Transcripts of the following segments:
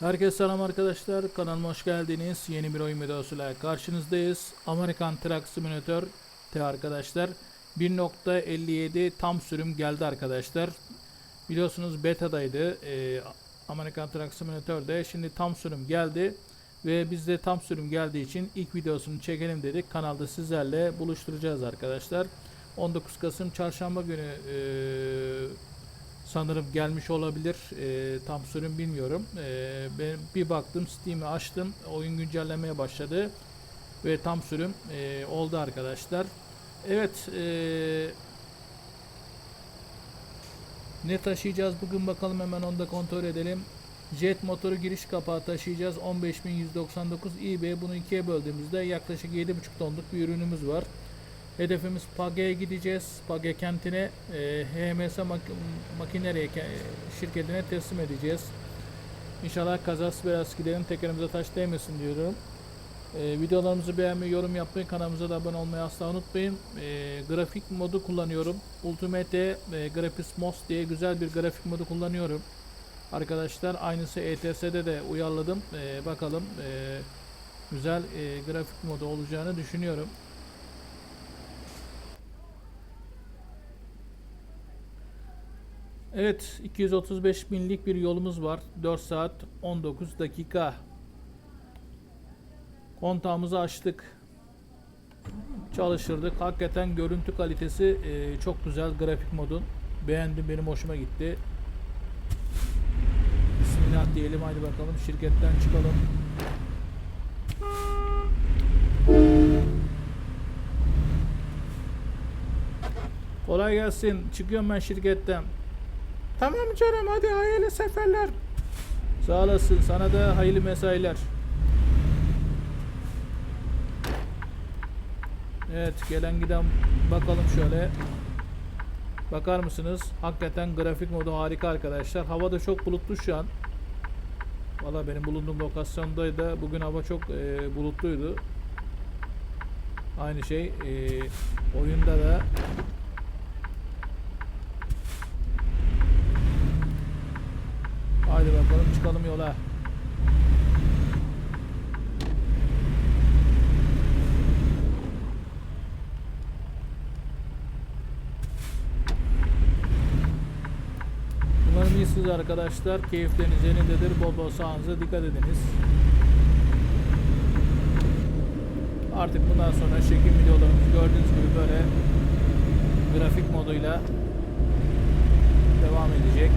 Herkese selam arkadaşlar. Kanalıma hoş geldiniz. Yeni bir oyun videosuyla karşınızdayız. Amerikan Truck Simulator T arkadaşlar. 1.57 tam sürüm geldi arkadaşlar. Biliyorsunuz beta'daydı. Ee, Amerikan Truck Simulator'da. Şimdi tam sürüm geldi. Ve biz de tam sürüm geldiği için ilk videosunu çekelim dedik. Kanalda sizlerle buluşturacağız arkadaşlar. 19 Kasım Çarşamba günü eee sanırım gelmiş olabilir. Ee, tam sürüm bilmiyorum. Ee, ben bir baktım Steam'i açtım. Oyun güncellemeye başladı. Ve tam sürüm e, oldu arkadaşlar. Evet. e, ne taşıyacağız bugün bakalım hemen onu da kontrol edelim. Jet motoru giriş kapağı taşıyacağız. 15.199 eBay. Bunu ikiye böldüğümüzde yaklaşık 7.5 tonluk bir ürünümüz var. Hedefimiz Page'ye gideceğiz. Page kentine e, HMS mak makineri ke- şirketine teslim edeceğiz. İnşallah kazası biraz gidelim tekerimize taş değmesin diyorum. E, videolarımızı beğenmeyi, yorum yapmayı, kanalımıza da abone olmayı asla unutmayın. E, grafik modu kullanıyorum. Ultimate e, Graphics Mod diye güzel bir grafik modu kullanıyorum. Arkadaşlar aynısı ETS'de de uyarladım. E, bakalım e, güzel e, grafik modu olacağını düşünüyorum. Evet 235 binlik bir yolumuz var. 4 saat 19 dakika. Kontağımızı açtık. Çalıştırdık. Hakikaten görüntü kalitesi e, çok güzel grafik modun. Beğendim benim hoşuma gitti. Bismillah diyelim haydi bakalım şirketten çıkalım. Kolay gelsin. Çıkıyorum ben şirketten. Tamam canım hadi hayırlı seferler. Sağ olasın sana da hayırlı mesailer. Evet gelen giden bakalım şöyle. Bakar mısınız? Hakikaten grafik modu harika arkadaşlar. Hava da çok bulutlu şu an. Valla benim bulunduğum lokasyondaydı. Bugün hava çok e, bulutluydu. Aynı şey e, oyunda da Haydi bakalım çıkalım yola. İyisiniz arkadaşlar. Keyifleriniz yerindedir. Bol bol sağınıza dikkat ediniz. Artık bundan sonra çekim videolarımız gördüğünüz gibi böyle grafik moduyla devam edecek.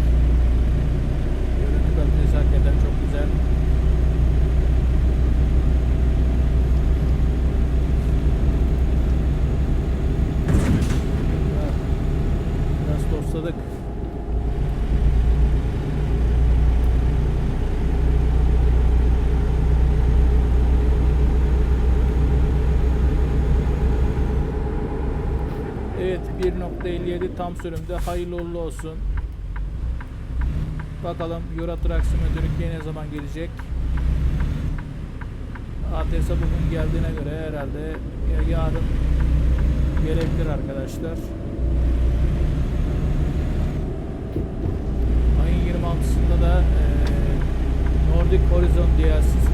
Görüntü kalitesi hakikaten çok güzel. Ha, Biraz tosladık. Evet 1.57 tam sürümde hayırlı uğurlu olsun. Bakalım Euro Truck Simulator 2'ye ne zaman gelecek? ATS bugün geldiğine göre herhalde ya yarın gelebilir arkadaşlar. Ayın 26'sında da eee Nordic Horizon DLC'si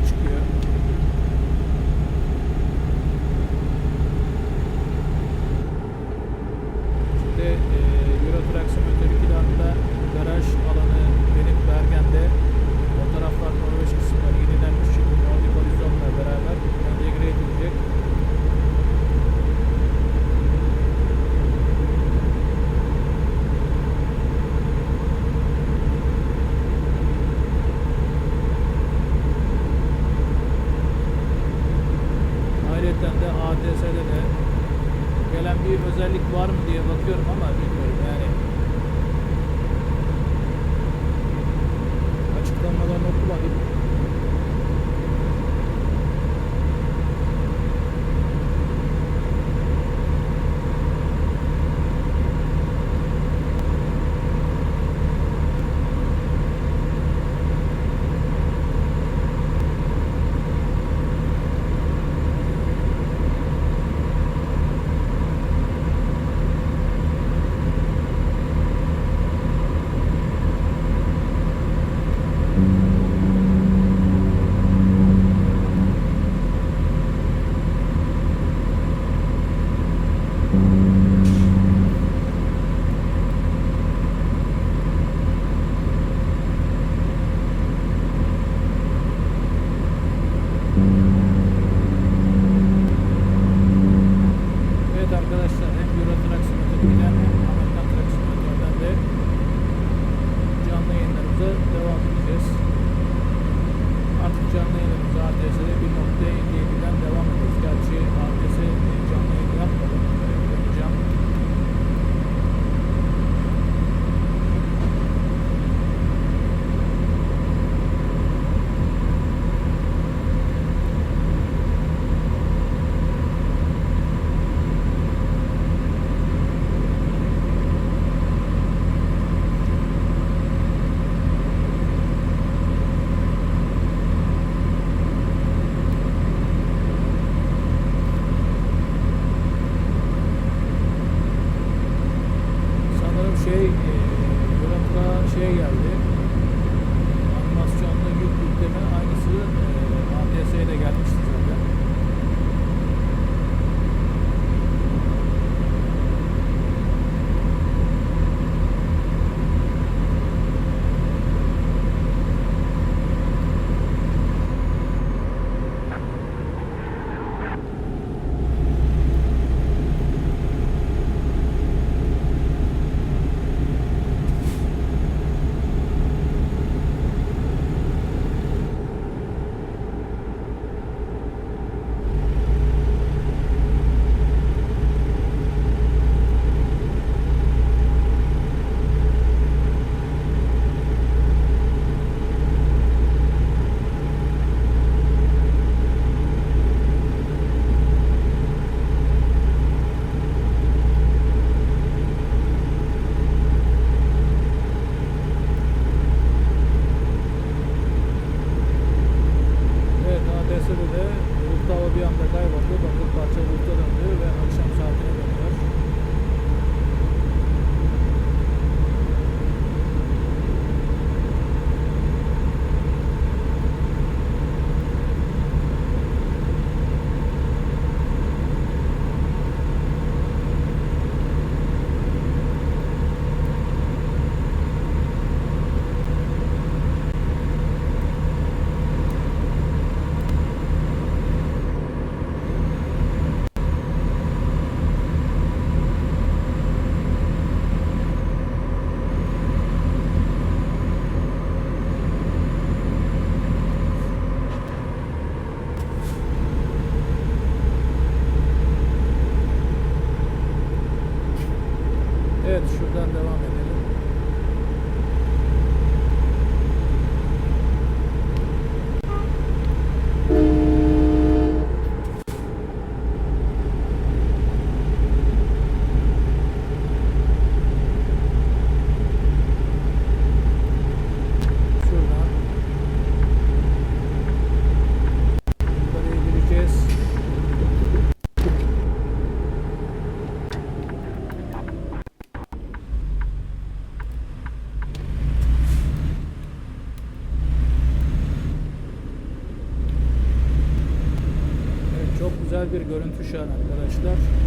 Kayseri'de Uludağ'ı bir anda kayboldu. Bakır parça bulut'a döndü ve akşam saatine döndü. bir görüntü şu an arkadaşlar.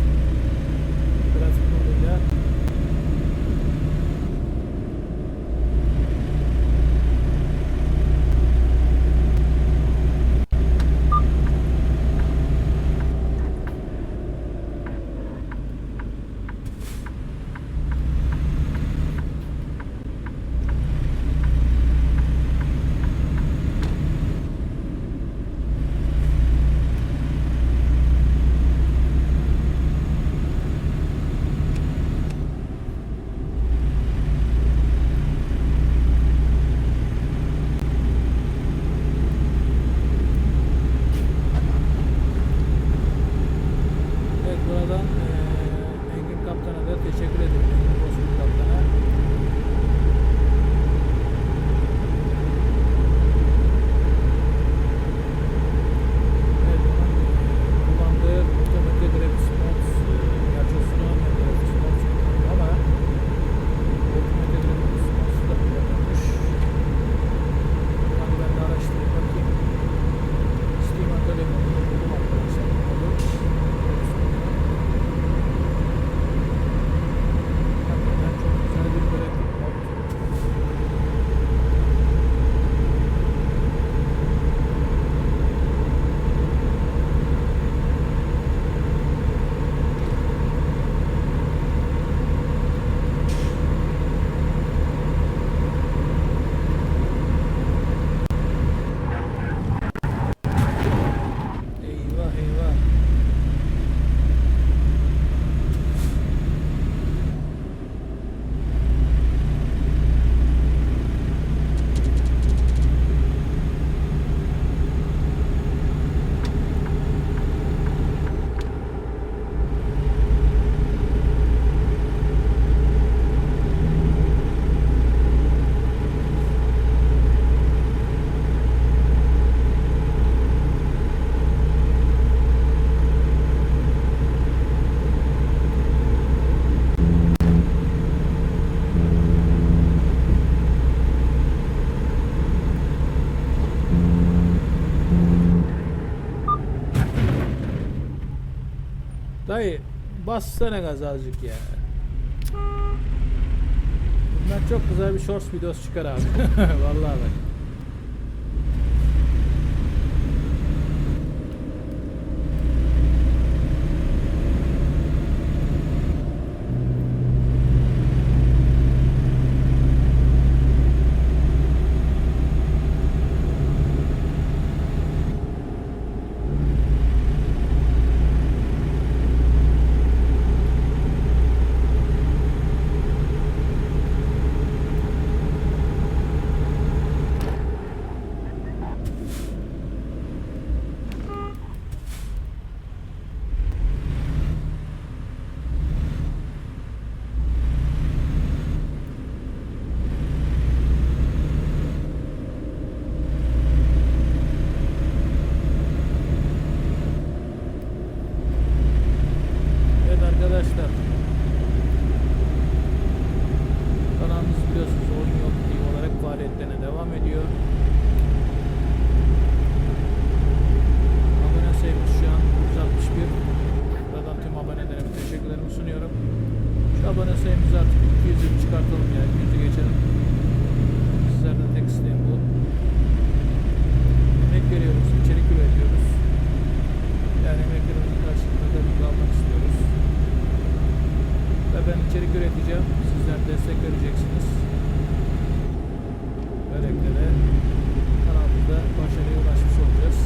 Dayı bassana gaz azıcık ya. Bundan çok güzel bir shorts videosu çıkar abi. Vallahi bak. abone sayımızı artık 200'e çıkartalım yani 100'ü geçelim. Sizlerden tek isteğim bu. Emek veriyoruz, içerik üretiyoruz. Yani emeklerimizin karşılığında tabii almak istiyoruz. Ve ben içerik üreteceğim. Sizler destek vereceksiniz. Böylelikle de kanalımızda başarıya ulaşmış olacağız.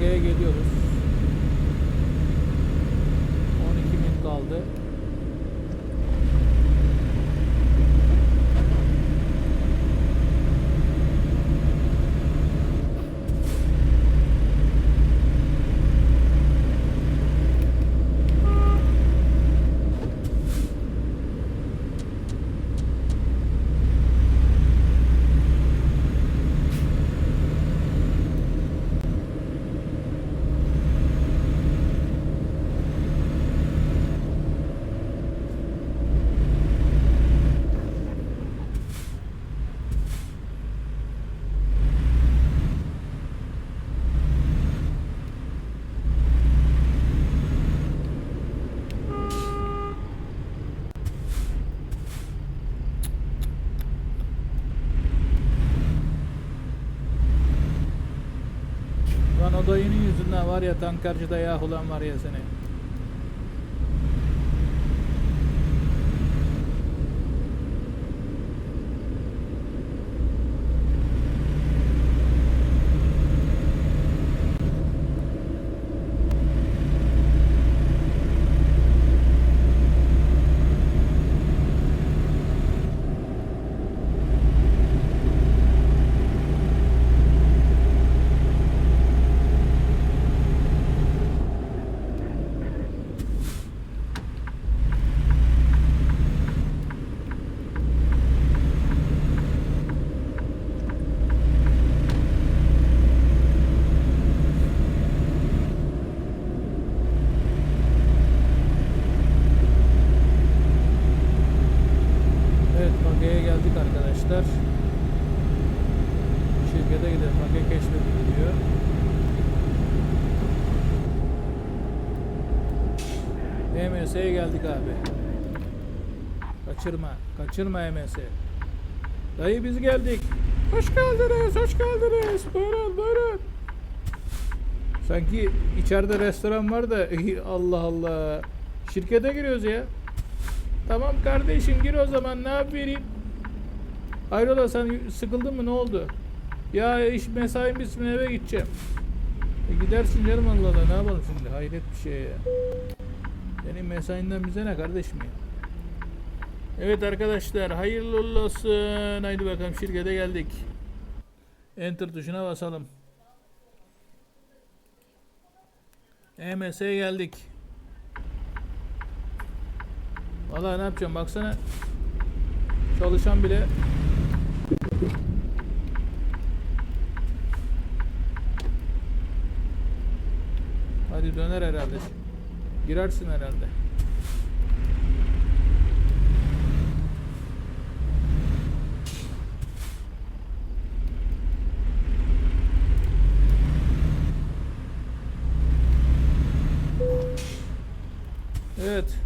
Evet Pakya'ya geliyoruz. Var ya tankarcı dayağı ulan var ya seni. Evet Pakya'ya geldik arkadaşlar. Şirkete gidelim. Pakya keşfedildi diyor. EMS'ye geldik abi. Kaçırma. Kaçırma EMS. Dayı biz geldik. Hoş geldiniz. Hoş geldiniz. Buyurun buyurun. Sanki içeride restoran var da Allah Allah. Şirkete giriyoruz ya. Tamam kardeşim gir o zaman ne yapayım? Hayrola sen sıkıldın mı ne oldu? Ya iş mesaim bitsin eve gideceğim. E gidersin canım Allah ne yapalım şimdi hayret bir şey ya. Senin mesainden bize ne kardeşim ya? Evet arkadaşlar hayırlı olsun. Haydi bakalım şirkete geldik. Enter tuşuna basalım. EMS'ye geldik. Vallahi ne yapacağım baksana. Çalışan bile Hadi döner herhalde. Girersin herhalde. Evet.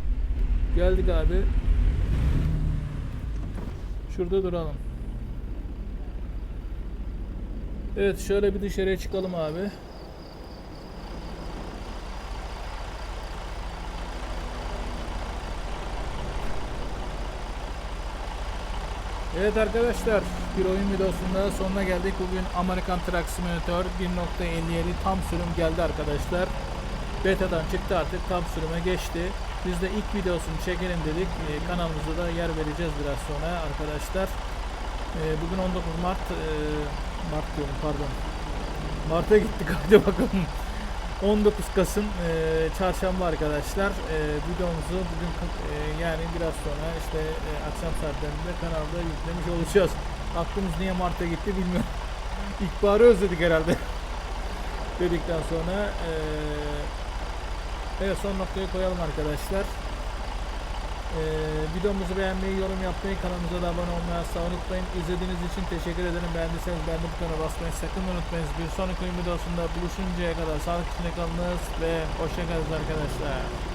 Geldik abi. Şurada duralım. Evet şöyle bir dışarıya çıkalım abi. Evet arkadaşlar bir oyun videosunda sonuna geldik. Bugün Amerikan Truck Simulator 1.57 tam sürüm geldi arkadaşlar. Beta'dan çıktı artık tam sürüme geçti. Biz de ilk videosunu çekelim dedik. Ee, kanalımızda da yer vereceğiz biraz sonra arkadaşlar. Ee, bugün 19 Mart, ee, Mart diyorum pardon. Mart'a gittik hadi bakalım. 19 Kasım ee, çarşamba arkadaşlar. Ee, videomuzu bugün ee, yani biraz sonra işte ee, akşam saatlerinde kanalda yüklemiş olacağız. Aklımız niye Mart'a gitti bilmiyorum. İlkbaharı özledik herhalde. Dedikten sonra ee, Evet son noktayı koyalım arkadaşlar. Ee, videomuzu beğenmeyi, yorum yapmayı, kanalımıza da abone olmayı asla unutmayın. İzlediğiniz için teşekkür ederim. Beğendiyseniz beğendim butonuna basmayı sakın unutmayınız. Bir sonraki videosunda buluşuncaya kadar sağlık içinde kalınız ve hoşçakalın arkadaşlar.